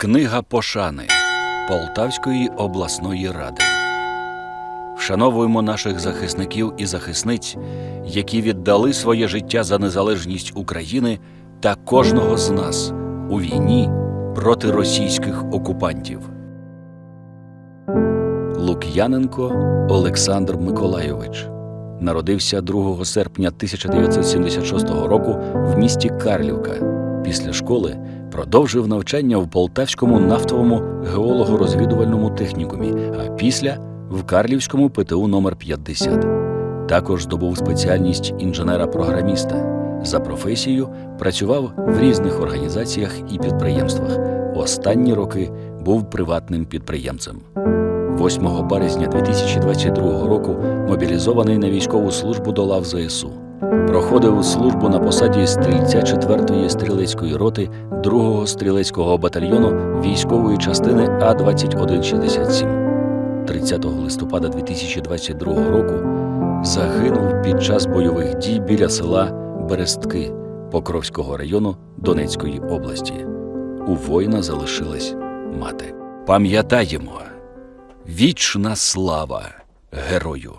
Книга пошани Полтавської обласної ради. Вшановуємо наших захисників і захисниць, які віддали своє життя за незалежність України та кожного з нас у війні проти російських окупантів. Лук'яненко Олександр Миколайович народився 2 серпня 1976 року в місті Карлівка. Після школи продовжив навчання в Полтавському нафтовому геолого-розвідувальному технікумі, а після в Карлівському ПТУ номер 50. Також здобув спеціальність інженера-програміста. За професією працював в різних організаціях і підприємствах. Останні роки був приватним підприємцем. 8 березня 2022 року мобілізований на військову службу до лав ЗСУ. Проходив службу на посаді стрільця 4-ї стрілецької роти 2-го стрілецького батальйону військової частини А-2167. 30 листопада 2022 року загинув під час бойових дій біля села Берестки Покровського району Донецької області. У воїна залишилась мати. Пам'ятаємо, вічна слава герою!